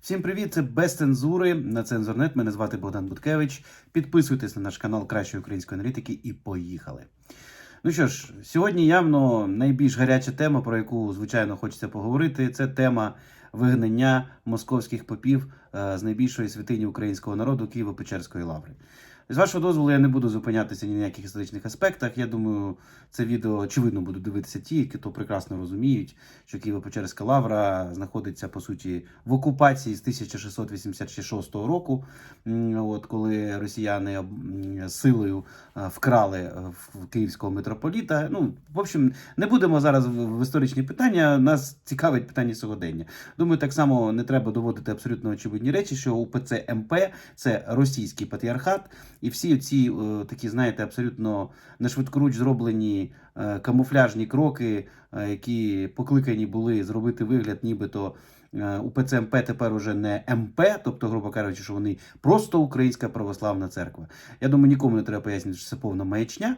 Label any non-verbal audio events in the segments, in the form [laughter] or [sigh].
Всім привіт! Це без цензури на цензорнет. Мене звати Богдан Буткевич. Підписуйтесь на наш канал Кращої української аналітики і поїхали. Ну що ж, сьогодні явно найбільш гаряча тема, про яку звичайно хочеться поговорити. Це тема вигнання московських попів е, з найбільшої святині українського народу Києво-Печерської лаври. З вашого дозволу я не буду зупинятися ні на яких історичних аспектах. Я думаю, це відео очевидно будуть дивитися ті, які то прекрасно розуміють, що Києво-Печерська лавра знаходиться по суті в окупації з 1686 року, от коли росіяни силою е, вкрали е, в київського митрополіта. Ну, в общем, не будемо зараз в історичні питання. Нас цікавить питання сьогодення. Думаю, так само не треба доводити абсолютно очевидні речі, що УПЦ МП це російський патріархат, і всі ці е, такі, знаєте, абсолютно на швидкоруч зроблені е, камуфляжні кроки, е, які покликані були зробити вигляд, нібито. е, УПЦ МП тепер уже не МП, тобто, грубо кажучи, що вони просто Українська православна церква. Я думаю, нікому не треба пояснити, що це повна маячня.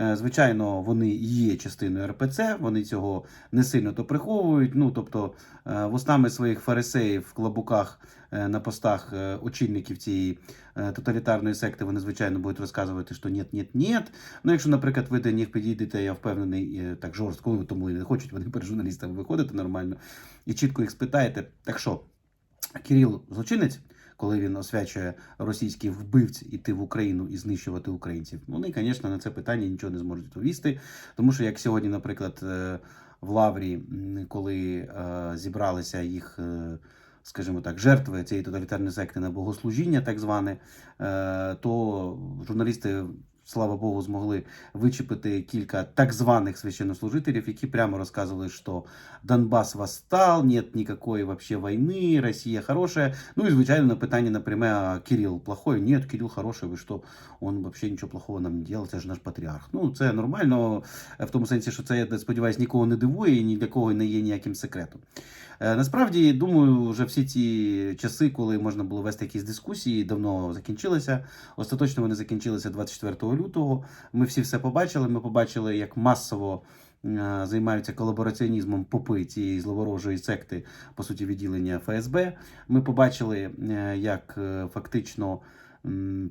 Е, Звичайно, вони є частиною РПЦ, вони цього не сильно то приховують. Ну тобто, е, вустами своїх фарисеїв в клабуках е, на постах очільників цієї тоталітарної секти, вони звичайно будуть розказувати, що ні, ні, ні. Ну, якщо, наприклад, ви до них підійдете, я впевнений, так жорстко, ну, тому і не хочуть вони перед журналістами виходити нормально і чітко їх спитаєте, так що, Кирил злочинець? Коли він освячує російських вбивць іти в Україну і знищувати українців, вони, звісно, на це питання нічого не зможуть відповісти. Тому що як сьогодні, наприклад, е, в Лаврі, коли е, зібралися їх, е, скажімо так, жертви цієї тоталітарної секти на богослужіння, так зване, то журналісти. Слава Богу, змогли вичепити кілька так званих священнослужителів, які прямо розказували, що Донбас восстал, нет никакой вообще войны, Россия хорошая. Ну и, звичайно, на питання напрямую, а Кирилл плохой? Нет, Кирилл хороший, ви що, он вообще нічого плохого нам не делал, це ж наш патріарх. Ну, це нормально, в тому сенсі, що це, я сподіваюся, нікого не дивує і ні для кого не є ніяким секретом. Е, Насправді, думаю, вже всі ці часи, коли можна було вести якісь дискусії, давно закінчилися. Остаточно вони закінчилися 24 лютого. Ми всі все побачили. Ми побачили, як масово е, займаються колабораціонізмом попи цієї зловорожої секти, по суті, відділення ФСБ. Ми побачили, е, як е, фактично.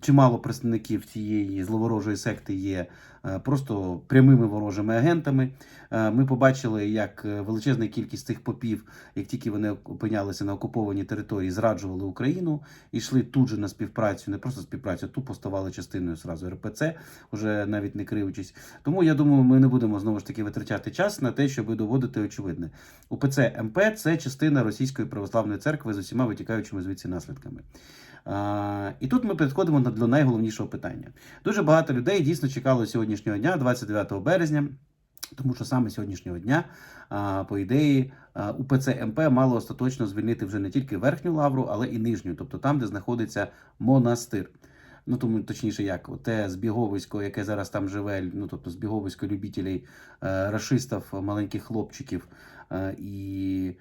Чимало представників цієї зловорожої секти є е, просто прямими ворожими агентами. Е, Ми побачили, як е, величезна кількість тих попів, як тільки вони опинялися на окупованій території, зраджували Україну йшли тут же на співпрацю, не просто співпрацю, а тупо ставали частиною зразу РПЦ, вже навіть не криючись. Тому я думаю, ми не будемо знову ж таки витрачати час на те, щоб доводити очевидне. УПЦ МП це частина Російської православної церкви з усіма витікаючими звідси наслідками. І тут ми підходимо до найголовнішого питання. Дуже багато людей дійсно чекало сьогоднішнього дня, 29 березня. Тому що саме сьогоднішнього дня, по ідеї, УПЦ МП мало остаточно звільнити вже не тільки верхню лавру, але і нижню, тобто там, де знаходиться монастир. Ну тому точніше, як те збіговисько, яке зараз там живе, ну тобто збіговисько любителей е, рашистів, маленьких хлопчиків е, і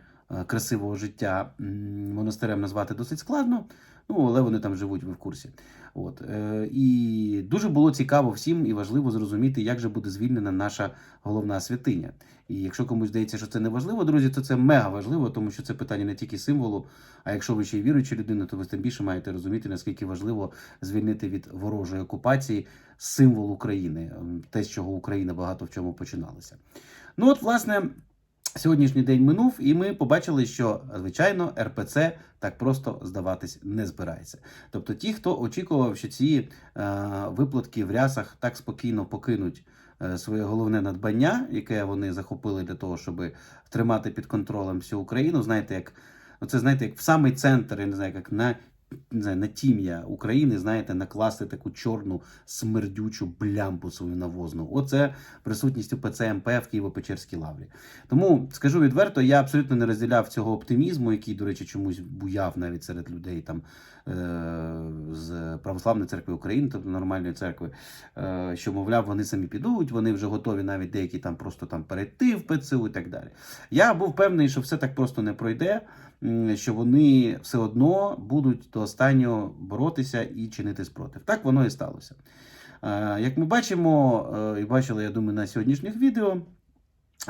красивого життя монастирем назвати досить складно. Ну, але вони там живуть, ви в курсі. От. Е, і дуже було цікаво всім і важливо зрозуміти, як же буде звільнена наша головна святиня. І якщо комусь здається, що це не важливо, друзі, то це мега важливо, тому що це питання не тільки символу, а якщо ви ще й віруюча людина, то ви тим більше маєте розуміти, наскільки важливо звільнити від ворожої окупації символ України, те, з чого Україна багато в чому починалася. Ну от, власне. Сьогоднішній день минув, і ми побачили, що звичайно РПЦ так просто здаватись не збирається. Тобто, ті, хто очікував, що ці е, виплатки в рясах так спокійно покинуть е, своє головне надбання, яке вони захопили для того, щоб тримати під контролем всю Україну, знаєте, як ну, це знаєте, як в самий центр, я не знаю, як на. Не знаю, на тім'я України, знаєте, накласти таку чорну смердючу блямпу свою навозну. Оце присутність УПЦ МП в Києво-Печерській лаврі. Тому скажу відверто, я абсолютно не розділяв цього оптимізму, який, до речі, чомусь буяв навіть серед людей там е- з Православної церкви України, тобто нормальної церкви, е- що, мовляв, вони самі підуть, вони вже готові навіть деякі там просто там перейти в ПЦУ і так далі. Я був певний, що все так просто не пройде, що вони все одно будуть до останнього боротися і чинити спротив. Так воно і сталося. Як ми бачимо, е, і бачили, я думаю, на сьогоднішніх відео,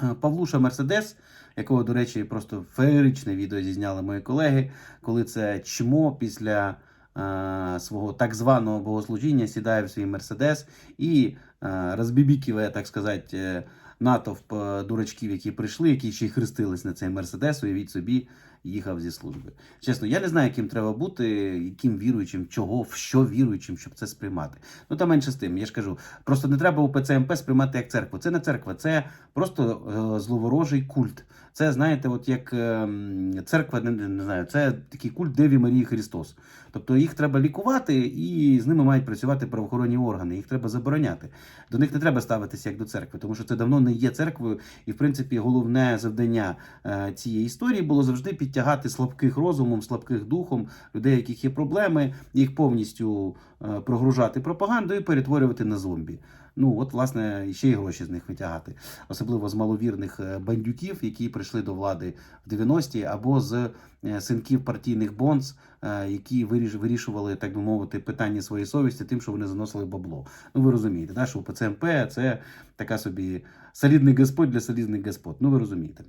е, Павлуша Мерседес, якого, до речі, просто феєричне відео зізняли мої колеги, коли це чмо після е, свого так званого богослужіння сідає в свій мерседес і е, розбібікує, так сказати, натовп дурачків, які прийшли, які ще й хрестились на цей мерседес, уявіть собі, їхав зі служби. Чесно, я не знаю, яким треба бути, яким віруючим, чого, в що віруючим, щоб це сприймати. Ну та менше з тим, я ж кажу, просто не треба у ПЦМП сприймати як церкву. Це не церква, це просто е, зловорожий культ. Це, знаєте, от як е, м, церква, не, не знаю, це такий культ Деві Марії Христос. Тобто їх треба лікувати, і з ними мають працювати правоохоронні органи. Їх треба забороняти. До них не треба ставитися як до церкви, тому що це давно не є церквою. І, в принципі, головне завдання е, цієї історії було завжди підтягати слабких розумом, слабких духом, людей, яких є проблеми, їх повністю е, прогружати пропагандою і перетворювати на зомбі. Ну, от, власне, ще й гроші з них витягати, особливо з маловірних е, бандюків, які прийшли до влади в 90-ті, або з е, синків партійних бонз, е, які вирішували, так би мовити, питання своєї совісті тим, що вони заносили бабло. Ну, ви розумієте, да, що ПЦМП це така собі солідний господь для солідних господ. Ну, ви розумієте.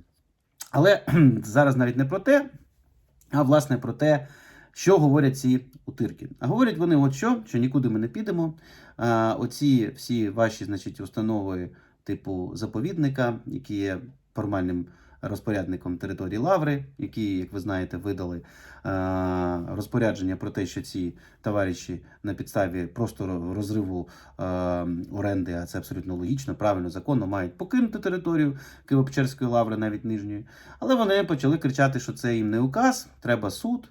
Але зараз навіть не про те, а власне про те, що говорять ці утирки. А говорять вони, от що, що нікуди ми не підемо. А, оці всі ваші, значить, установи типу заповідника, які є формальним розпорядником території Лаври, які, як ви знаєте, видали а, розпорядження про те, що ці товариші на підставі просто розриву а, оренди, а це абсолютно логічно, правильно, законно мають покинути територію Києво-Печерської лаври, навіть нижньої. Але вони почали кричати, що це їм не указ, треба суд.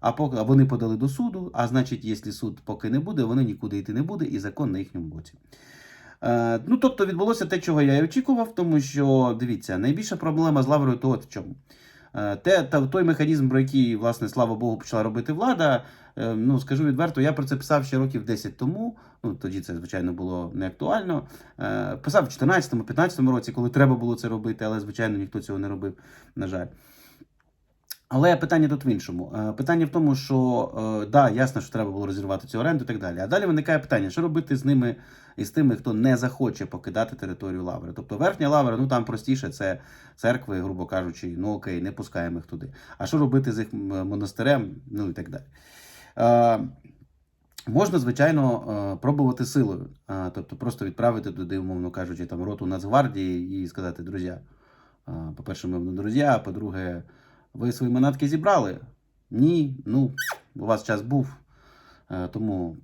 А поки вони подали до суду, а значить, якщо суд поки не буде, вони нікуди йти не буде, і закон на їхньому боці. Е, ну, тобто відбулося те, чого я і очікував, тому що дивіться, найбільша проблема з лаврою то в чому. Е, те, та, той механізм, про який, власне, слава Богу, почала робити влада. е, ну, скажу відверто, я про це писав ще років 10 тому. Ну, тоді це, звичайно, було не актуально. Е, писав в 14-15 році, коли треба було це робити, але, звичайно, ніхто цього не робив, на жаль. Але питання тут в іншому. Е, Питання в тому, що е, да, ясно, що треба було розірвати цю оренду і так далі. А далі виникає питання, що робити з ними і з тими, хто не захоче покидати територію лаври. Тобто верхня лавра, ну там простіше, це церкви, грубо кажучи, ну окей, не пускаємо їх туди. А що робити з їх монастирем, ну і так далі. Е, Можна, звичайно, пробувати силою, тобто просто відправити туди, умовно кажучи, там роту Нацгвардії і сказати, друзі, по-перше, ми друзі, а по-друге, ви свої манатки зібрали? Ні, ну, у вас час був. Е, Тому,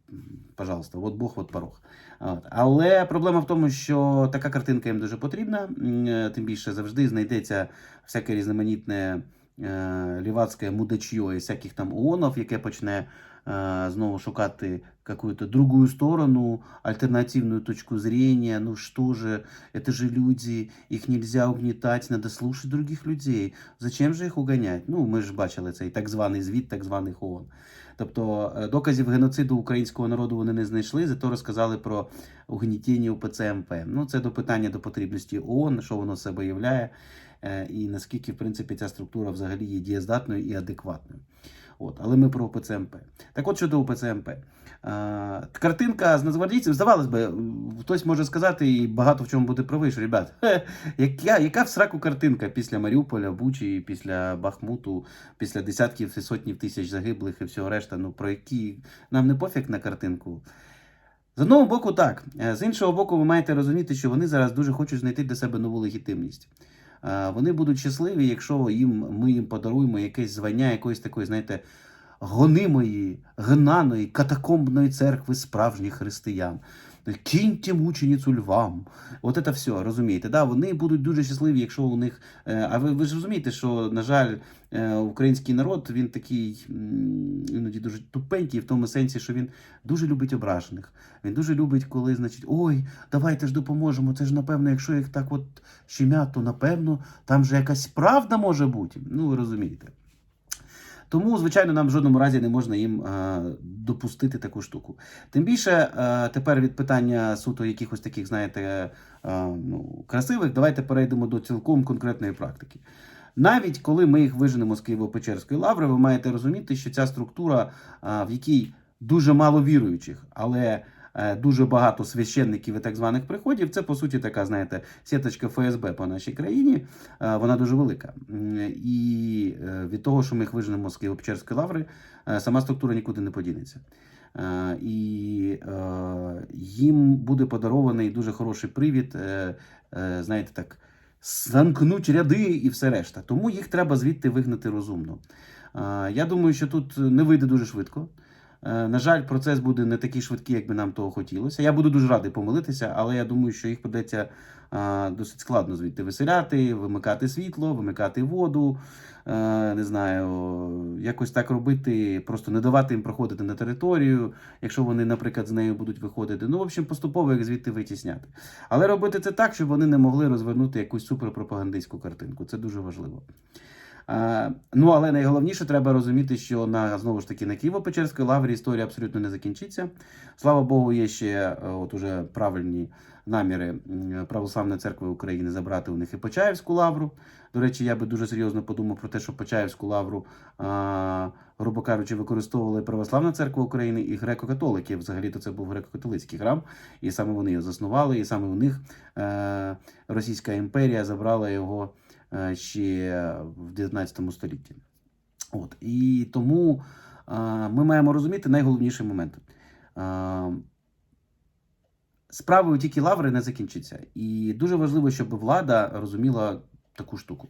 пожалуйста, от Бог, от порог. От. Але проблема в тому, що така картинка їм дуже потрібна. Е, Тим більше завжди знайдеться всяке різноманітне лівацьке мудачьо і всяких там ООНов, яке почне е, знову шукати какую-то другую сторону, альтернативную точку зрения. Ну что же, это же люди, их нельзя угнетать, надо слушать других людей. Зачем же їх угонять? Ну, ми ж бачили цей так званий звіт так званих ООН. Тобто е, доказів геноциду українського народу вони не знайшли, зато розказали про угнітіння у ПЦМП. Ну, це до питання до потрібності ООН, що воно себе являє, е, і наскільки, в принципі, ця структура взагалі є дієздатною і адекватною. От, але ми про ОПЦМП. Так от щодо ОПЦМП. А, картинка з нацгвардійців, здавалось би, хтось може сказати, і багато в чому буде правий, що, ребят, хе, [laughs] яка, яка в сраку картинка після Маріуполя, Бучі, після Бахмуту, після десятків і сотнів тисяч загиблих і всього решта, ну про які нам не пофіг на картинку. З одного боку, так. З іншого боку, ви маєте розуміти, що вони зараз дуже хочуть знайти для себе нову легітимність. Е, Вони будуть щасливі, якщо їм, ми їм подаруємо якесь звання якоїсь такої, знаєте, гонимої, гнаної, катакомбної церкви справжніх християн. Кіньте мученицю львам. От це все, розумієте? Да? Вони будуть дуже щасливі, якщо у них. е, А ви, ви ж розумієте, що, на жаль, е, український народ він такий іноді дуже тупенький, в тому сенсі, що він дуже любить ображених. Він дуже любить, коли, значить, ой, давайте ж допоможемо. Це ж напевно, якщо їх так от щемять, то напевно там же якась правда може бути. Ну, ви розумієте. Тому, звичайно, нам в жодному разі не можна їм е, допустити таку штуку. Тим більше е, тепер від питання суто якихось таких, знаєте, е, ну, красивих, давайте перейдемо до цілком конкретної практики. Навіть коли ми їх виженемо з Києво-Печерської лаври, ви маєте розуміти, що ця структура, в якій дуже мало віруючих, але дуже багато священників і так званих приходів. Це по суті така, знаєте, сіточка ФСБ по нашій країні. Е, Вона дуже велика. І е, від того, що ми їх виженемо з Києво-Печерської лаври, е, сама структура нікуди не подінеться. Е, І е, їм буде подарований дуже хороший привід, е, е, знаєте, так, замкнуть ряди і все решта. Тому їх треба звідти вигнати розумно. Е, Я думаю, що тут не вийде дуже швидко. Е, На жаль, процес буде не такий швидкий, як би нам того хотілося. Я буду дуже радий помилитися, але я думаю, що їх придеться е, досить складно звідти виселяти, вимикати світло, вимикати воду. е, Не знаю, якось так робити, просто не давати їм проходити на територію, якщо вони, наприклад, з нею будуть виходити. Ну, в общем, поступово їх звідти витісняти. Але робити це так, щоб вони не могли розвернути якусь суперпропагандистську картинку. Це дуже важливо. Е, Ну, але найголовніше треба розуміти, що на знову ж таки на Києво-Печерській лаврі історія абсолютно не закінчиться. Слава Богу, є ще е, от уже правильні наміри Православної церкви України забрати у них і Почаївську лавру. До речі, я би дуже серйозно подумав про те, що Почаївську лавру, грубо кажучи, використовували Православна церква України і греко-католики. Взагалі-то це був греко-католицький храм, і саме вони його заснували, і саме у них е, Російська імперія забрала його е, ще в 19 столітті. От. І тому е, ми маємо розуміти найголовніший момент. Е, Справою тільки лаври не закінчиться. І дуже важливо, щоб влада розуміла таку штуку.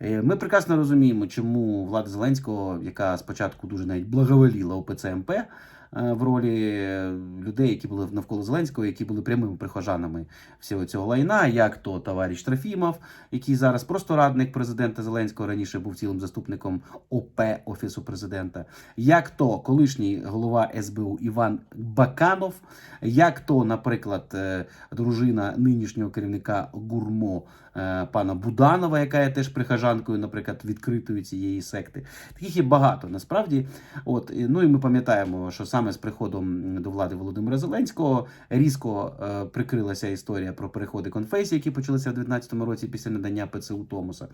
Е, Ми прекрасно розуміємо, чому влада Зеленського, яка спочатку дуже навіть благоволіла ОПЦ МП е, в ролі е, людей, які були навколо Зеленського, які були прямими прихожанами всього цього лайна, як то товариш Трофімов, який зараз просто радник президента Зеленського, раніше був цілим заступником ОП Офісу президента, як то колишній голова СБУ Іван Баканов, як то, наприклад, е, дружина нинішнього керівника гурмо е, пана Буданова, яка є теж прихожанкою, наприклад, відкритої цієї секти. Таких є багато насправді. От ну і ми пам'ятаємо, що саме з приходом до влади Володимира Зеленського різко е, прикрилася історія про переходи конфесій, які почалися в 19-му році після надання ПЦУ Томоса,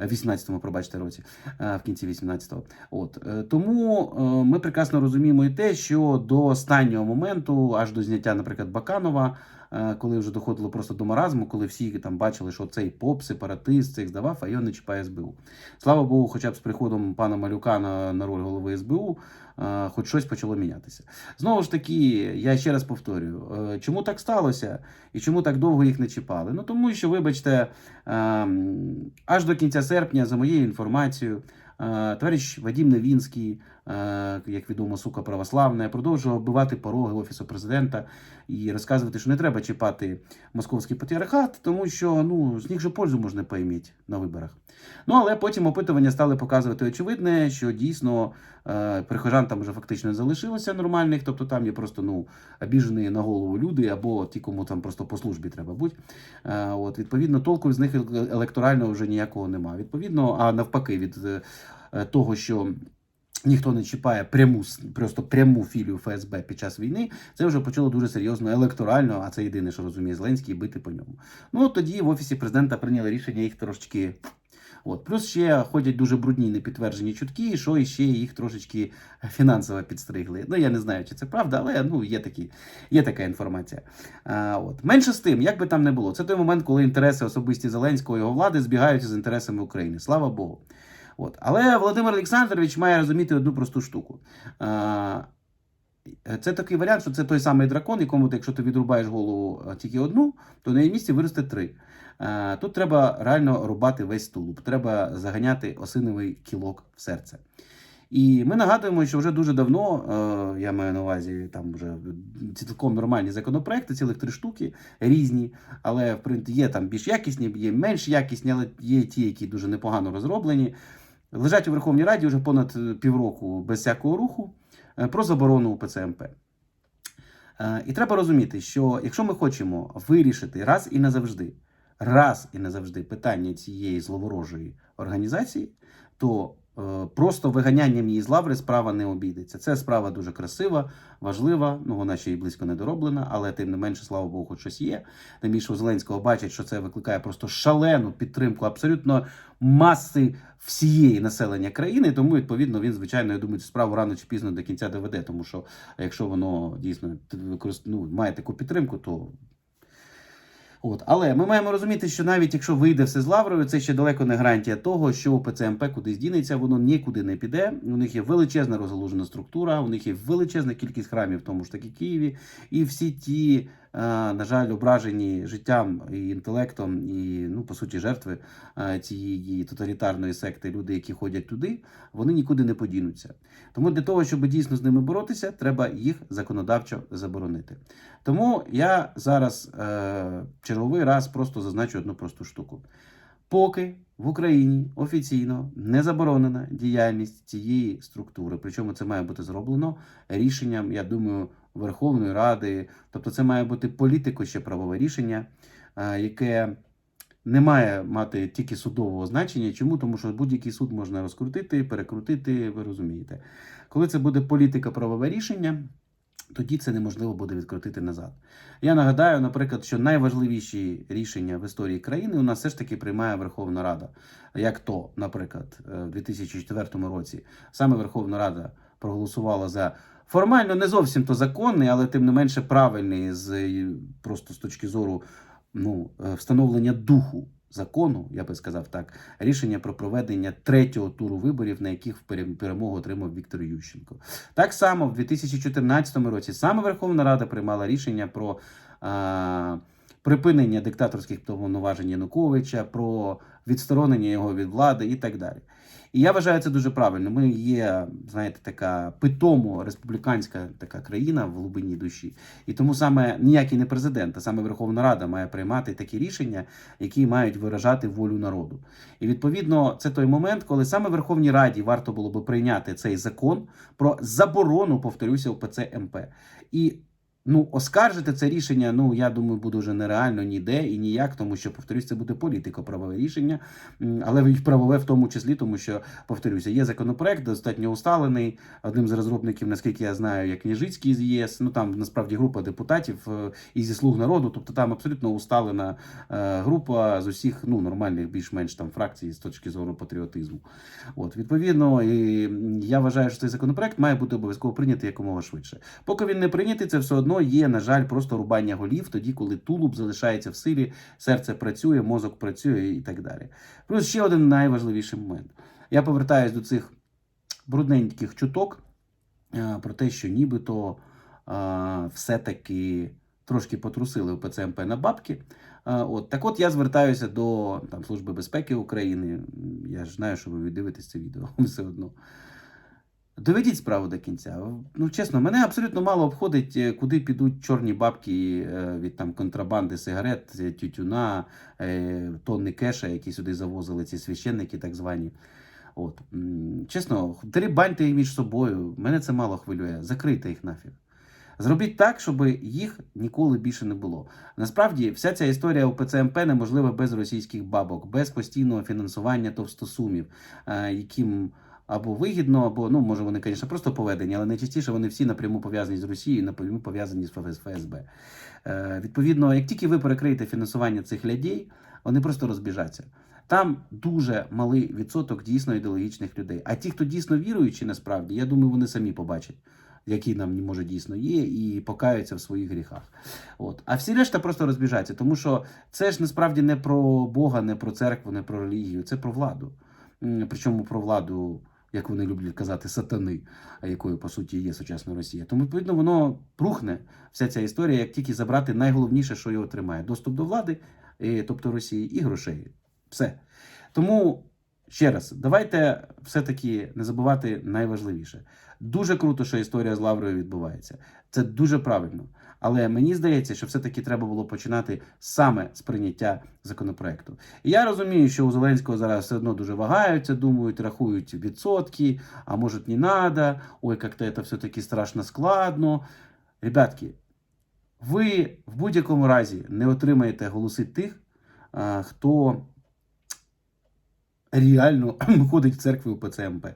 е, в 18-му, пробачте, році, е, в кінці 18-го. От е, тому е, ми прекрасно розуміємо і те, що до останнього моменту, аж до зняття, наприклад, Баканова. Е, Коли вже доходило просто до маразму, коли всі там бачили, що цей поп, сепаратист, цих здавав, а його не чіпає СБУ. Слава Богу, хоча б з приходом пана Малюка на, на роль голови СБУ, е, хоч щось почало мінятися. Знову ж таки, я ще раз повторюю, е, чому так сталося і чому так довго їх не чіпали? Ну тому що, вибачте, ем, аж до кінця серпня, за моєю інформацією, товариш Вадим Новінський, е, як відомо, сука православна, продовжував оббивати пороги офісу президента і розказувати, що не треба чіпати московський патріархат, тому що ну з них же пользу можна поіміти на виборах. Ну але потім опитування стали показувати очевидне, що дійсно е, прихожан там вже фактично не залишилося нормальних, тобто там є просто ну обіжені на голову люди, або ті, кому там просто по службі треба бути. Е, от відповідно, толку з них електорального вже ніякого немає. Відповідно, а навпаки, від е, е, того, що. Ніхто не чіпає пряму просто пряму філію ФСБ під час війни. Це вже почало дуже серйозно електорально, а це єдине, що розуміє Зеленський, бити по ньому. Ну тоді в офісі президента прийняли рішення їх трошечки. От плюс ще ходять дуже брудні непідтверджені чутки, що іще їх трошечки фінансово підстригли. Ну я не знаю, чи це правда, але ну є такі, є така інформація. А, от менше з тим, як би там не було, це той момент, коли інтереси особисті Зеленського і його влади збігаються з інтересами України. Слава Богу. От. Але Володимир Олександрович має розуміти одну просту штуку. Це такий варіант, що це той самий дракон, якому ти, якщо ти відрубаєш голову тільки одну, то на її місці виросте три. Тут треба реально рубати весь тулуб, треба заганяти осиновий кілок в серце. І ми нагадуємо, що вже дуже давно, я маю на увазі там вже цілком нормальні законопроекти, цілих три штуки різні, але в принципі є там більш якісні, є менш якісні, але є ті, які дуже непогано розроблені. Лежать у Верховній Раді вже понад е, півроку без всякого руху е, про заборону УПЦ МП. Е, І треба розуміти, що якщо ми хочемо вирішити раз і назавжди, раз і назавжди питання цієї зловорожої організації, то просто виганянням її з лаври справа не обійдеться. Це справа дуже красива, важлива. Ну вона ще й близько не дороблена, але тим не менше, слава Богу, щось є. Тим більше у Зеленського бачить, що це викликає просто шалену підтримку абсолютно маси всієї населення країни. Тому відповідно він, звичайно, я думаю, цю справу рано чи пізно до кінця доведе. Тому що якщо воно дійсно ну, має таку підтримку, то От. Але ми маємо розуміти, що навіть якщо вийде все з лаврою, це ще далеко не гарантія того, що ОПЦМП кудись дінеться, воно нікуди не піде. У них є величезна розгалужена структура, у них є величезна кількість храмів, в тому ж таки Києві, і всі ті, на жаль, ображені життям і інтелектом, і ну по суті жертви е, цієї тоталітарної секти, люди, які ходять туди, вони нікуди не подінуться. Тому для того, щоб дійсно з ними боротися, треба їх законодавчо заборонити. Тому я зараз е, черговий раз просто зазначу одну просту штуку. Поки в Україні офіційно не заборонена діяльність цієї структури, причому це має бути зроблено рішенням, я думаю, Верховної Ради, тобто це має бути політико ще правове рішення, е, яке не має мати тільки судового значення. Чому? Тому що будь-який суд можна розкрутити, перекрутити, ви розумієте. Коли це буде політика правове рішення, тоді це неможливо буде відкрутити назад. Я нагадаю, наприклад, що найважливіші рішення в історії країни у нас все ж таки приймає Верховна Рада. Як то, наприклад, е, в 2004 році саме Верховна Рада проголосувала за формально не зовсім то законний, але тим не менше правильний з е, просто з точки зору ну, е, встановлення духу закону, я би сказав так, рішення про проведення третього туру виборів, на яких пере- перемогу отримав Віктор Ющенко. Так само в 2014 році саме Верховна Рада приймала рішення про а, припинення диктаторських повноважень Януковича, про відсторонення його від влади і так далі. І я вважаю це дуже правильно. Ми є, знаєте, така питомо республіканська така країна в глибині душі. І тому саме ніякий не президент, а саме Верховна Рада має приймати такі рішення, які мають виражати волю народу. І відповідно, це той момент, коли саме Верховній Раді варто було би прийняти цей закон про заборону, повторюся, УПЦ МП. І ну, оскаржити це рішення, ну я думаю, буде вже нереально ніде і ніяк, тому що повторюсь, це буде політико-правове рішення, але і правове в тому числі, тому що повторюся, є законопроект, достатньо усталений. Одним з розробників, наскільки я знаю, як Княжицький з ЄС. Ну там насправді група депутатів е, і зі слуг народу, тобто там абсолютно усталена е, група з усіх ну нормальних, більш-менш там фракцій з точки зору патріотизму. От відповідно, і я вважаю, що цей законопроект має бути обов'язково прийнятий якомога швидше. Поки він не прийнятий, це все одно є, на жаль, просто рубання голів, тоді, коли тулуб залишається в силі, серце працює, мозок працює і так далі. Плюс ще один найважливіший момент. Я повертаюсь до цих брудненьких чуток е, про те, що нібито е, все-таки трошки потрусили у ПЦМП на бабки. Е, От так, от я звертаюся до там Служби безпеки України. Я ж знаю, що ви дивитесь це відео [laughs] все одно. Доведіть справу до кінця. Ну, чесно, мене абсолютно мало обходить, е, куди підуть чорні бабки е, від там контрабанди сигарет, е, тютюна, тонни кеша, які сюди завозили ці священники, так звані. От. Чесно, дерибаньте їх між собою. Мене це мало хвилює. Закрийте їх нафіг. Зробіть так, щоб їх ніколи більше не було. Насправді, вся ця історія у ПЦМП неможлива без російських бабок, без постійного фінансування товстосумів, яким або вигідно, або ну може вони, звісно, просто поведені, але найчастіше вони всі напряму пов'язані з Росією, напряму пов'язані з ФСБ. Е, Відповідно, як тільки ви перекриєте фінансування цих людей, вони просто розбіжаться. Там дуже малий відсоток дійсно ідеологічних людей. А ті, хто дійсно віруючі, насправді, я думаю, вони самі побачать, які нам може дійсно є, і покаються в своїх гріхах. От. А всі решта просто розбіжаться, тому що це ж насправді не про Бога, не про церкву, не про релігію, це про владу. Причому про владу, як вони люблять казати, сатани, а якою по суті є сучасна Росія. Тому відповідно воно прухне вся ця історія, як тільки забрати найголовніше, що його тримає: доступ до влади, тобто Росії, і грошей. Все. Тому ще раз, давайте все-таки не забувати найважливіше. Дуже круто, що історія з Лаврою відбувається. Це дуже правильно. Але мені здається, що все-таки треба було починати саме з прийняття законопроекту. І я розумію, що у Зеленського зараз все одно дуже вагаються, думають, рахують відсотки, а може не треба, ой, як-то це все-таки страшно складно. Ребятки, ви в будь-якому разі не отримаєте голоси тих, хто реально [clears throat] ходить в церкві УПЦ МП.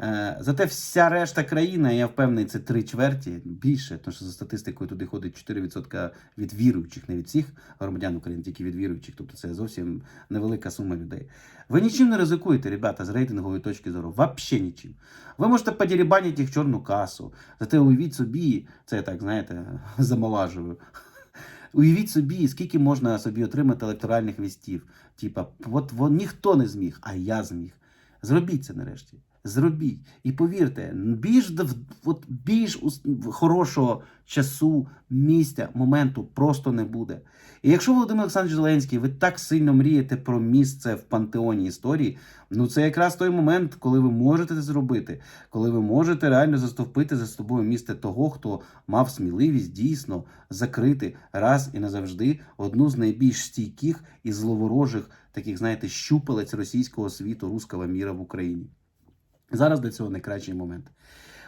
Е, Зате вся решта країни, я впевнений, це три чверті більше, тому що за статистикою туди ходить 4% від віруючих, не від всіх громадян України, тільки від віруючих. Тобто це зовсім невелика сума людей. Ви нічим не ризикуєте, ребята, з рейтингової точки зору. Вообще нічим. Ви можете подірібанити їх чорну касу. Зате уявіть собі, це я так, знаєте, [laughs] замолажую. Уявіть собі, скільки можна собі отримати електоральних вістів. Типа, от, от ніхто не зміг, а я зміг. Зробіть це нарешті. Зробіть. І повірте, більш, от, більш хорошого часу, місця, моменту просто не буде. І якщо Володимир Олександрович Зеленський, ви так сильно мрієте про місце в пантеоні історії, ну це якраз той момент, коли ви можете це зробити, коли ви можете реально застовпити за собою місце того, хто мав сміливість дійсно закрити раз і назавжди одну з найбільш стійких і зловорожих таких, знаєте, щупалець російського світу, руського міра в Україні. Зараз для цього найкращий момент.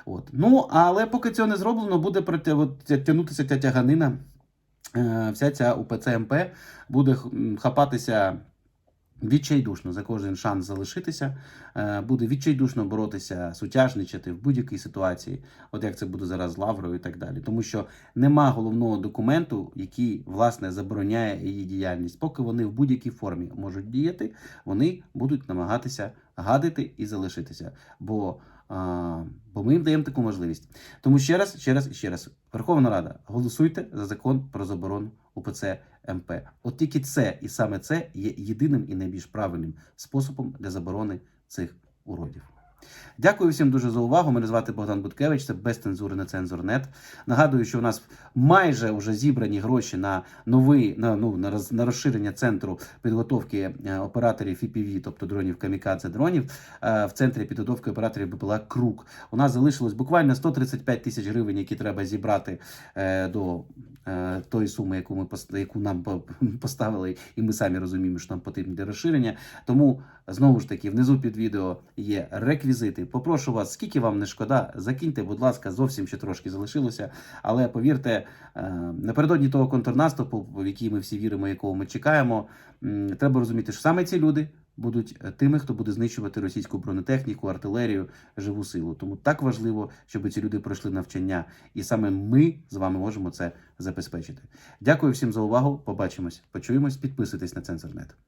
От. Ну, але поки цього не зроблено, буде проти, от, тягнутися ця тяганина. Е, Вся ця УПЦ МП буде хапатися відчайдушно за кожен шанс залишитися, е, буде відчайдушно боротися, сутяжничати в будь-якій ситуації, от як це буде зараз з Лаврою і так далі. Тому що нема головного документу, який власне забороняє її діяльність. Поки вони в будь-якій формі можуть діяти, вони будуть намагатися гадити і залишитися. Бо, бо ми їм даємо таку можливість. Тому ще раз, ще раз ще раз, Верховна Рада, голосуйте за закон про заборону УПЦ МП. От тільки це і саме це є єдиним і найбільш правильним способом для заборони цих уродів. Дякую всім дуже за увагу. Мене звати Богдан Буткевич, це без цензури на цензурнет. Нагадую, що у нас майже вже зібрані гроші на новий на, ну, на, роз, на розширення центру підготовки е, операторів FPV, тобто дронів камікадзе дронів е, в центрі підготовки операторів БПЛА Круг. У нас залишилось буквально 135 тисяч гривень, які треба зібрати е, до тої суми, яку ми яку нам поставили, і ми самі розуміємо, що нам потрібно для розширення. Тому знову ж таки внизу під відео є реквізити. Попрошу вас, скільки вам не шкода, закиньте, будь ласка, зовсім ще трошки залишилося. Але повірте, е, напередодні того контрнаступу, в який ми всі віримо, якого ми чекаємо, треба розуміти, що саме ці люди. Будуть тими, хто буде знищувати російську бронетехніку, артилерію, живу силу. Тому так важливо, щоб ці люди пройшли навчання, і саме ми з вами можемо це забезпечити. Дякую всім за увагу. Побачимось, почуємось. Підписуйтесь на цензорнет.